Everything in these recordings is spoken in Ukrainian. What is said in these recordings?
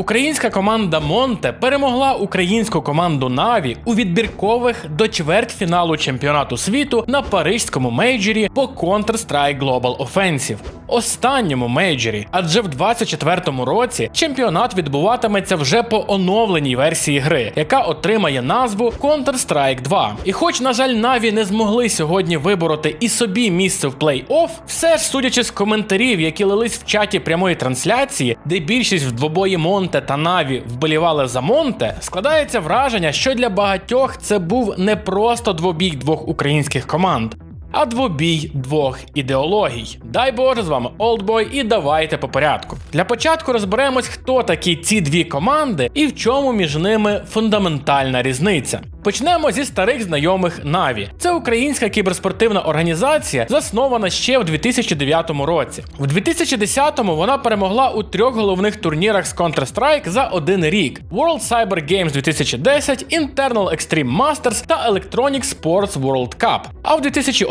Українська команда Монте перемогла українську команду Наві у відбіркових до чвертьфіналу чемпіонату світу на парижському мейджорі по Counter-Strike Global Offensive. Останньому мейджорі, адже в 24-му році чемпіонат відбуватиметься вже по оновленій версії гри, яка отримає назву Counter-Strike 2. І хоч, на жаль, Наві не змогли сьогодні вибороти і собі місце в плей-офф, все ж судячи з коментарів, які лились в чаті прямої трансляції, де більшість в двобої Монте та Наві вболівали за Монте, складається враження, що для багатьох це був не просто двобій двох українських команд. А двобій двох ідеологій. Дай Боже з вами Олдбой, і давайте по порядку. Для початку розберемось, хто такі ці дві команди і в чому між ними фундаментальна різниця. Почнемо зі старих знайомих Наві. Це українська кіберспортивна організація, заснована ще в 2009 році. В 2010-му вона перемогла у трьох головних турнірах з Counter-Strike за один рік: World Cyber Games 2010, Internal Extreme Masters та Electronic Sports World Cup. А в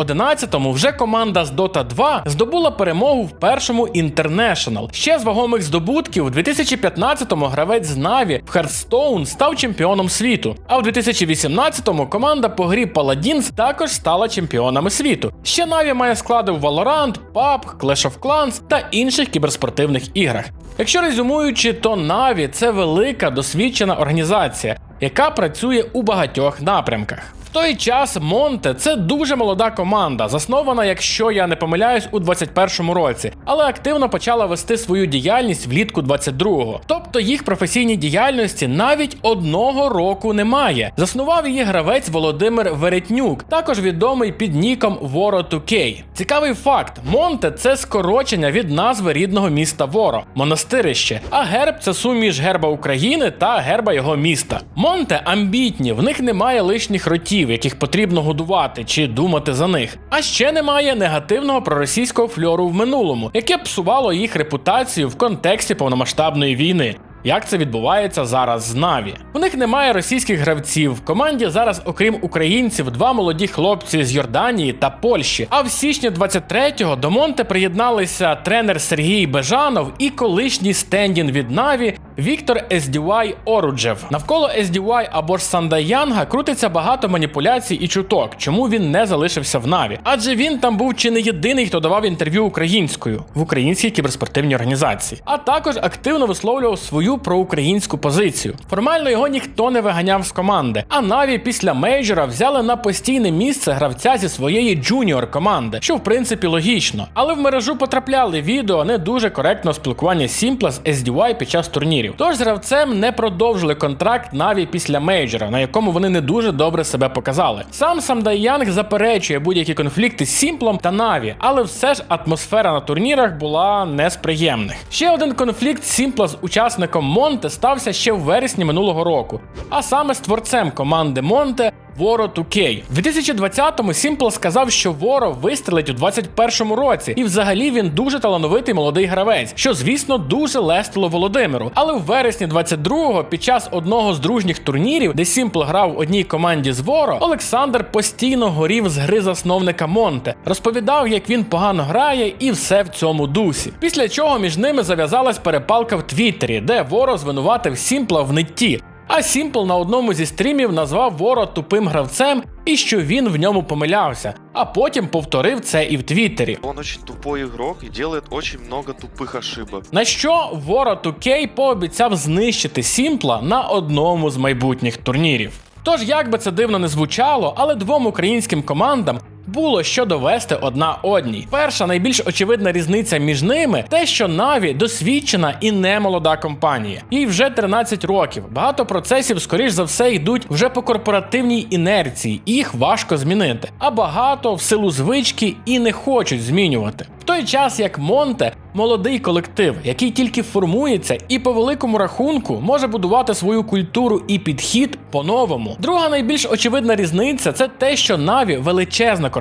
2011-му вже команда з Dota 2 здобула перемогу в першому International. Ще з вагомих здобутків у 2015-му гравець з Наві в Hearthstone став чемпіоном світу. А в 2018-му команда по грі Paladins також стала чемпіонами світу. Ще Наві має склади в Valorant, PUBG, Clash of Clans та інших кіберспортивних іграх. Якщо резюмуючи, то Наві це велика досвідчена організація, яка працює у багатьох напрямках. Той час Монте це дуже молода команда, заснована, якщо я не помиляюсь, у 21-му році, але активно почала вести свою діяльність влітку 22-го. Тобто їх професійній діяльності навіть одного року немає. Заснував її гравець Володимир Веретнюк, також відомий під ніком Воро 2K. Цікавий факт: Монте це скорочення від назви рідного міста Воро монастирище, а герб це суміш герба України та герба його міста. Монте амбітні, в них немає лишніх ротів, яких потрібно годувати чи думати за них. А ще немає негативного проросійського фльору в минулому, яке псувало їх репутацію в контексті повномасштабної війни. Як це відбувається зараз з Наві? У них немає російських гравців. В команді зараз, окрім українців, два молоді хлопці з Йорданії та Польщі. А в січні 23-го до Монте приєдналися тренер Сергій Бежанов і колишній стендін від Наві Віктор SDY Оруджев. Навколо SDY або ж Сандаянга крутиться багато маніпуляцій і чуток, чому він не залишився в Наві. Адже він там був чи не єдиний, хто давав інтерв'ю українською в українській кіберспортивній організації, а також активно висловлював свою проукраїнську позицію. Формально його ніхто не виганяв з команди. А Наві після мейджора взяли на постійне місце гравця зі своєї джуніор команди, що в принципі логічно. Але в мережу потрапляли відео не дуже коректного спілкування Сімпла з SDY під час турнірів. Тож з гравцем не продовжили контракт Наві після мейджора, на якому вони не дуже добре себе показали. Сам Самдай Янг заперечує будь-які конфлікти з Сімплом та Наві, але все ж атмосфера на турнірах була не з приємних. Ще один конфлікт Сімпла з учасником Монте стався ще в вересні минулого року, а саме з творцем команди Монте. Воро 2K. В 2020-му Сімпл сказав, що Воро вистрелить у 21-му році, і взагалі він дуже талановитий молодий гравець, що звісно дуже лестило Володимиру. Але в вересні 22-го, під час одного з дружніх турнірів, де Сімпл грав в одній команді з Воро, Олександр постійно горів з гри засновника Монте, розповідав, як він погано грає, і все в цьому дусі. Після чого між ними зав'язалась перепалка в Твіттері, де Воро звинуватив Сімпла в нитті. А Сімпл на одному зі стрімів назвав Воро тупим гравцем і що він в ньому помилявся, а потім повторив це і в Твіттері. Он очень тупой игрок и делает очень много тупых ошибок. На що Воро 2K пообіцяв знищити Сімпла на одному з майбутніх турнірів. Тож, як би це дивно не звучало, але двом українським командам було що довести одна одній. Перша найбільш очевидна різниця між ними те, що Наві досвідчена і не молода компанія. Їй вже 13 років. Багато процесів, скоріш за все, йдуть вже по корпоративній інерції, їх важко змінити. А багато в силу звички і не хочуть змінювати. В той час як Монте молодий колектив, який тільки формується і по великому рахунку може будувати свою культуру і підхід по-новому. Друга найбільш очевидна різниця це те, що Наві величезна корпорація,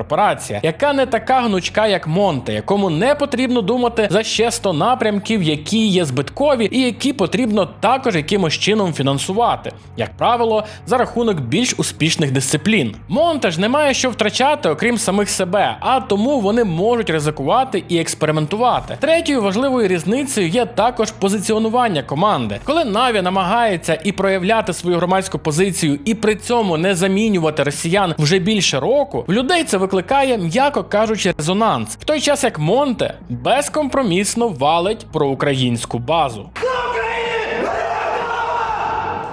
яка не така гнучка, як Монте, якому не потрібно думати за ще 100 напрямків, які є збиткові, і які потрібно також якимось чином фінансувати, як правило, за рахунок більш успішних дисциплін. Монте ж не має що втрачати, окрім самих себе, а тому вони можуть ризикувати і експериментувати. Третьою важливою різницею є також позиціонування команди, коли Наві намагається і проявляти свою громадську позицію, і при цьому не замінювати росіян вже більше року. В людей це викликає, м'яко кажучи, резонанс, в той час як Монте безкомпромісно валить про українську базу.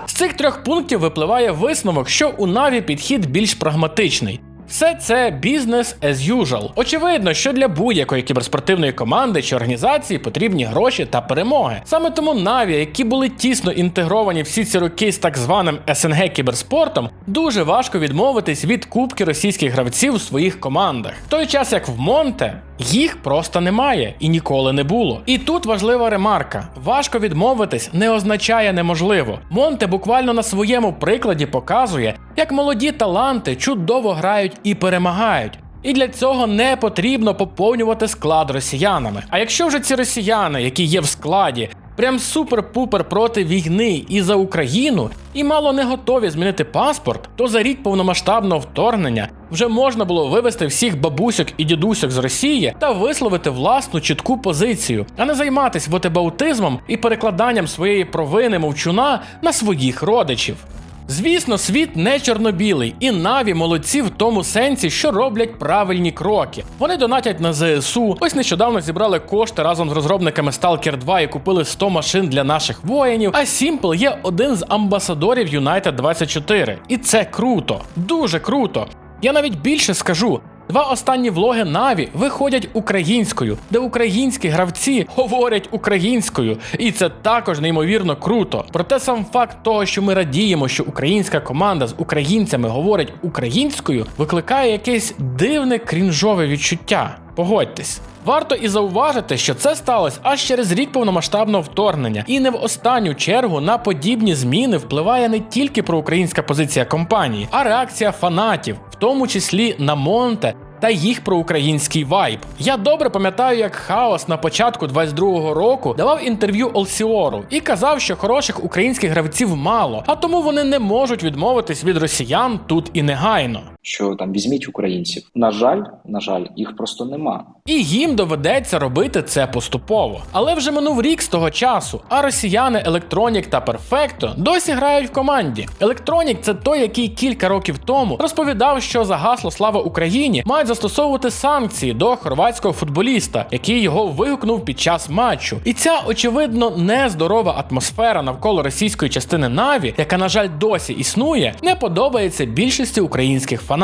З цих трьох пунктів випливає висновок, що у Наві підхід більш прагматичний. Все це бізнес as usual. Очевидно, що для будь-якої кіберспортивної команди чи організації потрібні гроші та перемоги. Саме тому Наві, які були тісно інтегровані всі ці роки з так званим СНГ кіберспортом, дуже важко відмовитись від кубки російських гравців у своїх командах. В той час як в Монте їх просто немає і ніколи не було. І тут важлива ремарка: важко відмовитись не означає неможливо. Монте буквально на своєму прикладі показує, як молоді таланти чудово грають і перемагають. І для цього не потрібно поповнювати склад росіянами. А якщо вже ці росіяни, які є в складі, прям супер-пупер проти війни і за Україну, і мало не готові змінити паспорт, то за рік повномасштабного вторгнення вже можна було вивести всіх бабусьок і дідусьок з Росії та висловити власну чітку позицію, а не займатися вотебаутизмом і перекладанням своєї провини мовчуна на своїх родичів. Звісно, світ не чорно-білий, і Наві молодці в тому сенсі, що роблять правильні кроки. Вони донатять на ЗСУ. Ось нещодавно зібрали кошти разом з розробниками Stalker 2 і купили 100 машин для наших воїнів. А Simple є один з амбасадорів United 24. І це круто, дуже круто. Я навіть більше скажу. Два останні влоги Наві виходять українською, де українські гравці говорять українською, і це також неймовірно круто. Проте сам факт того, що ми радіємо, що українська команда з українцями говорить українською, викликає якесь дивне крінжове відчуття. Погодьтесь. Варто і зауважити, що це сталося аж через рік повномасштабного вторгнення, і не в останню чергу на подібні зміни впливає не тільки проукраїнська позиція компанії, а реакція фанатів, в тому числі на Монте. Та їх проукраїнський вайб. Я добре пам'ятаю, як Хаос на початку 22-го року давав інтерв'ю Олсіору і казав, що хороших українських гравців мало, а тому вони не можуть відмовитись від росіян тут і негайно. Що там візьміть українців. На жаль, на жаль, їх просто нема. І їм доведеться робити це поступово. Але вже минув рік з того часу, а росіяни Electronic та Perfecto досі грають в команді. Electronic – це той, який кілька років тому розповідав, що за гасло Слава Україні мають застосовувати санкції до хорватського футболіста, який його вигукнув під час матчу. І ця очевидно нездорова атмосфера навколо російської частини Наві, яка, на жаль, досі існує, не подобається більшості українських фанатів.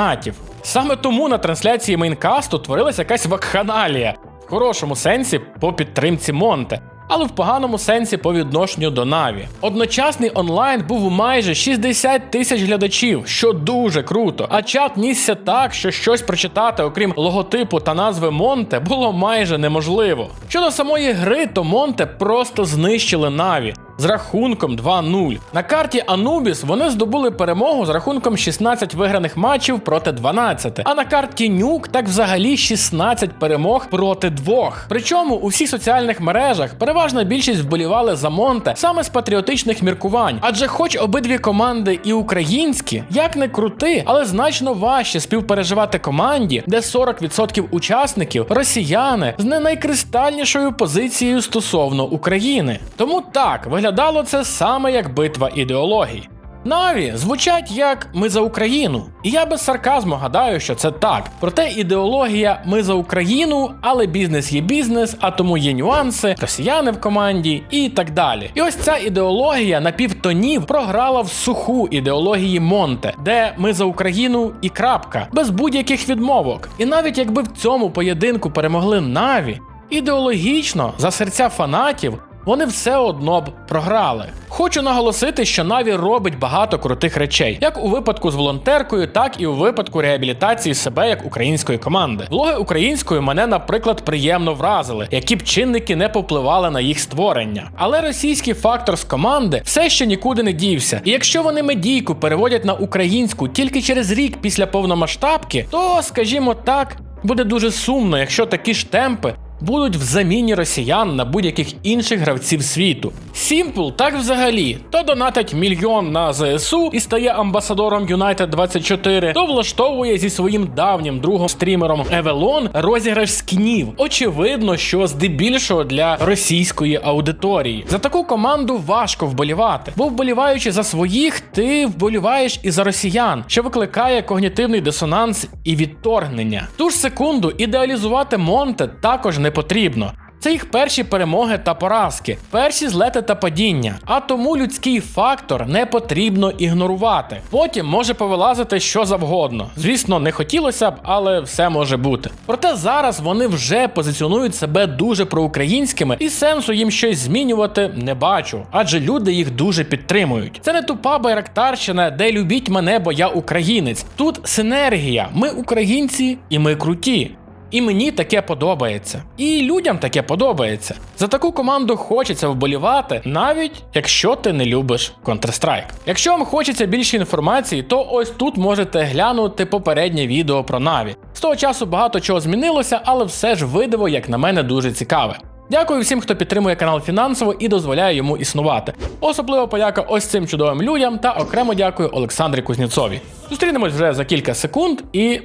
Саме тому на трансляції мейнкасту творилася якась вакханалія в хорошому сенсі по підтримці Монте. Але в поганому сенсі по відношенню до Наві. Одночасний онлайн був у майже 60 тисяч глядачів, що дуже круто. А чат нісся так, що щось прочитати, окрім логотипу та назви Монте, було майже неможливо. Щодо самої гри, то Монте просто знищили Наві з рахунком 2-0. На карті Anubis вони здобули перемогу з рахунком 16 виграних матчів проти 12. А на карті Нюк так взагалі 16 перемог проти двох. Причому у всіх соціальних мережах переважна більшість вболівали за Монте саме з патріотичних міркувань. Адже, хоч обидві команди і українські, як не крути, але значно важче співпереживати команді, де 40% учасників росіяни з не найкристальнішою позицією стосовно України. Тому так виглядало це саме як битва ідеологій. Наві звучать як ми за Україну, і я без сарказму гадаю, що це так. Проте ідеологія ми за Україну, але бізнес є бізнес, а тому є нюанси, росіяни в команді і так далі. І ось ця ідеологія на півтонів програла в суху ідеології Монте, де ми за Україну і крапка, без будь-яких відмовок. І навіть якби в цьому поєдинку перемогли Наві, ідеологічно за серця фанатів вони все одно б програли. Хочу наголосити, що Наві робить багато крутих речей, як у випадку з волонтеркою, так і у випадку реабілітації себе як української команди. Влоги українською мене, наприклад, приємно вразили, які б чинники не попливали на їх створення. Але російський фактор з команди все ще нікуди не дівся. І якщо вони медійку переводять на українську тільки через рік після повномасштабки, то, скажімо так, буде дуже сумно, якщо такі ж темпи будуть в заміні росіян на будь-яких інших гравців світу. Сімпл так взагалі то донатить мільйон на ЗСУ і стає амбасадором United 24, то влаштовує зі своїм давнім другом стрімером Евелон розіграш скінів. Очевидно, що здебільшого для російської аудиторії. За таку команду важко вболівати, бо вболіваючи за своїх, ти вболіваєш і за росіян, що викликає когнітивний дисонанс і відторгнення. Ту ж секунду ідеалізувати Монте також потрібно. Це їх перші перемоги та поразки, перші злети та падіння. А тому людський фактор не потрібно ігнорувати. Потім може повилазити що завгодно. Звісно, не хотілося б, але все може бути. Проте зараз вони вже позиціонують себе дуже проукраїнськими, і сенсу їм щось змінювати не бачу, адже люди їх дуже підтримують. Це не тупа байрактарщина, де любіть мене, бо я українець. Тут синергія. Ми українці і ми круті. І мені таке подобається. І людям таке подобається. За таку команду хочеться вболівати, навіть якщо ти не любиш Counter-Strike. Якщо вам хочеться більше інформації, то ось тут можете глянути попереднє відео про Наві. З того часу багато чого змінилося, але все ж видиво, як на мене, дуже цікаве. Дякую всім, хто підтримує канал фінансово і дозволяє йому існувати. Особливо подяка ось цим чудовим людям та окремо дякую Олександрі Кузнєцові. Зустрінемось вже за кілька секунд і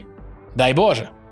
дай Боже!